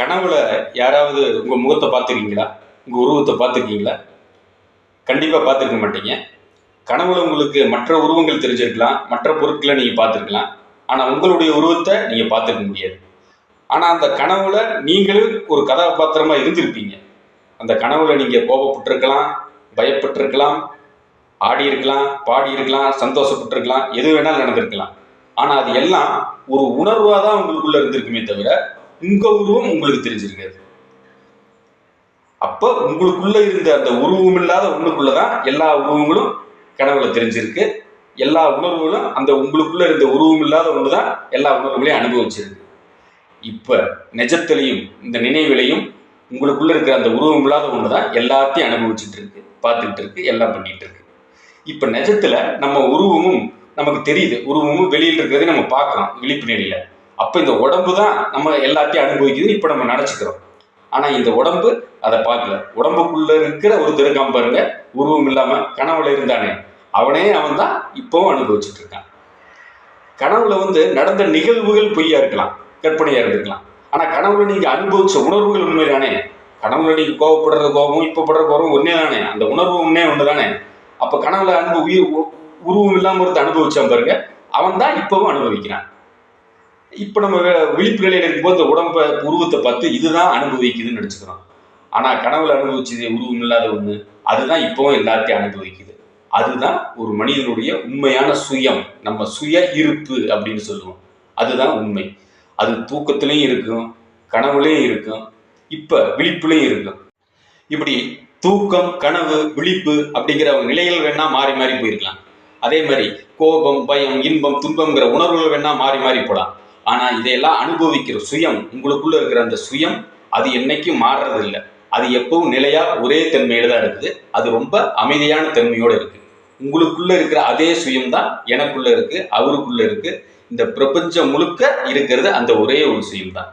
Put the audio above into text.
கனவுல யாராவது உங்க முகத்தை பார்த்துருக்கீங்களா? உங்க உருவத்தை பார்த்துருக்கீங்களா? கண்டிப்பா பார்த்துருக்க மாட்டீங்க. கனவுல உங்களுக்கு மற்ற உருவங்கள் தெரிஞ்சிருக்கலாம் மற்ற பொருட்களை நீங்க பார்த்துருக்கலாம். ஆனா உங்களுடைய உருவத்தை நீங்க பார்த்துருக்க முடியாது. ஆனா அந்த கனவுல நீங்களும் ஒரு கதாபாத்திரமா இருந்திருப்பீங்க. அந்த கனவுல நீங்க கோபப்பட்டிருக்கலாம் பயப்பட்டிருக்கலாம் ஆடி இருக்கலாம் பாடி இருக்கலாம் சந்தோஷப்பட்டிருக்கலாம் எது வேணாலும் நடந்திருக்கலாம். ஆனா அது எல்லாம் ஒரு உணர்வாக தான் உங்களுக்குள்ள இருந்திருக்குமே தவிர உங்க உருவம் உங்களுக்கு தெரிஞ்சிருக்காது. அப்ப உங்களுக்குள்ள இருந்த அந்த உருவம் இல்லாத ஒண்ணுக்குள்ளதான் எல்லா உருவங்களும் கனவுல தெரிஞ்சிருக்கு. எல்லா உணர்வுகளும் அந்த உங்களுக்குள்ள இருந்த உருவம் இல்லாத ஒண்ணுதான் எல்லா உணர்வுகளையும் அனுபவிச்சிருக்கு. இப்ப நிஜத்திலையும் இந்த நினைவிலையும் உங்களுக்குள்ள இருக்கிற அந்த உருவம் இல்லாத ஒண்ணுதான் எல்லாத்தையும் அனுபவிச்சுட்டு இருக்கு பார்த்துக்கிட்டு இருக்கு எல்லாம் பண்ணிட்டு இருக்கு இப்ப நிஜத்துல நம்ம உருவமும் நமக்கு தெரியுது. உருவமும் வெளியில் இருக்கிறதை நம்ம பார்க்குறோம். விழிப்பு நிலையில அப்போ இந்த உடம்பு தான் நம்ம எல்லாத்தையும் அனுபவிக்குது இப்போ நம்ம நினச்சிக்கிறோம். ஆனால் இந்த உடம்பு அதை பார்க்கல. உடம்புக்குள்ள இருக்கிற ஒரு திருக்காம் பாருங்க. உருவம் இல்லாமல் கனவுல இருந்தானே. அவனே அவன் தான் இப்பவும் அனுபவிச்சுட்டு இருக்கான். கனவுல வந்து நடந்த நிகழ்வுகள் பொய்யா இருக்கலாம். கற்பனையாக இருந்திருக்கலாம். ஆனால் கனவுல நீங்க அனுபவிச்ச உணர்வுகள் உண்மை தானே கனவுல நீங்க கோவப்படுற கோபம் இப்போ படுற கோபம் ஒன்னே தானே அந்த உணர்வு உண்மையே தானே அப்போ கனவுல அனுபவ உயிர் உ- உருவம் இல்லாமல் ஒருத்த அனுபவிச்சான் பாருங்க. அவன் தான் இப்பவும் அனுபவிக்கிறான். இப்போ நம்ம வே- விழிப்பு இருக்கும்போது இந்த உடம்பை உருவத்தை பார்த்து இதுதான் அனுபவிக்குதுன்னு நினச்சிக்கிறோம். ஆனால் கனவுல அனுபவிச்சது உருவம் இல்லாத ஒன்று அதுதான் இப்போவும் எல்லாத்தையும் அனுபவிக்குது. அதுதான் ஒரு மனிதனுடைய உண்மையான சுயம் நம்ம சுய இருப்பு அப்படின்னு சொல்லுவோம். அதுதான் உண்மை. அது தூக்கத்துலேயும் இருக்கும் கனவுலேயும் இருக்கும் இப்போ விழிப்புலையும் இருக்கும். இப்படி தூக்கம் கனவு விழிப்பு அப்படிங்கிற நிலைகள் வேணா மாறி மாறி போயிருக்கலாம். அதே மாதிரி கோபம் பயம் இன்பம் துன்பம்ங்கிற உணர்வுகள் வேணா மாறி மாறி போலாம் ஆனால் இதையெல்லாம் அனுபவிக்கிற சுயம் உங்களுக்குள்ளே இருக்கிற அந்த சுயம் அது என்னைக்கும் மாறுறதில்லை. அது எப்பவும் நிலையாக ஒரே தன்மையில தான் இருக்குது. அது ரொம்ப அமைதியான தன்மையோடு இருக்குது உங்களுக்குள்ளே இருக்கிற அதே சுயம் தான் எனக்குள்ளே இருக்குது அவருக்குள்ளே இருக்குது இந்த பிரபஞ்சம் முழுக்க இருக்கிறது அந்த ஒரே ஒரு சுயம் தான்.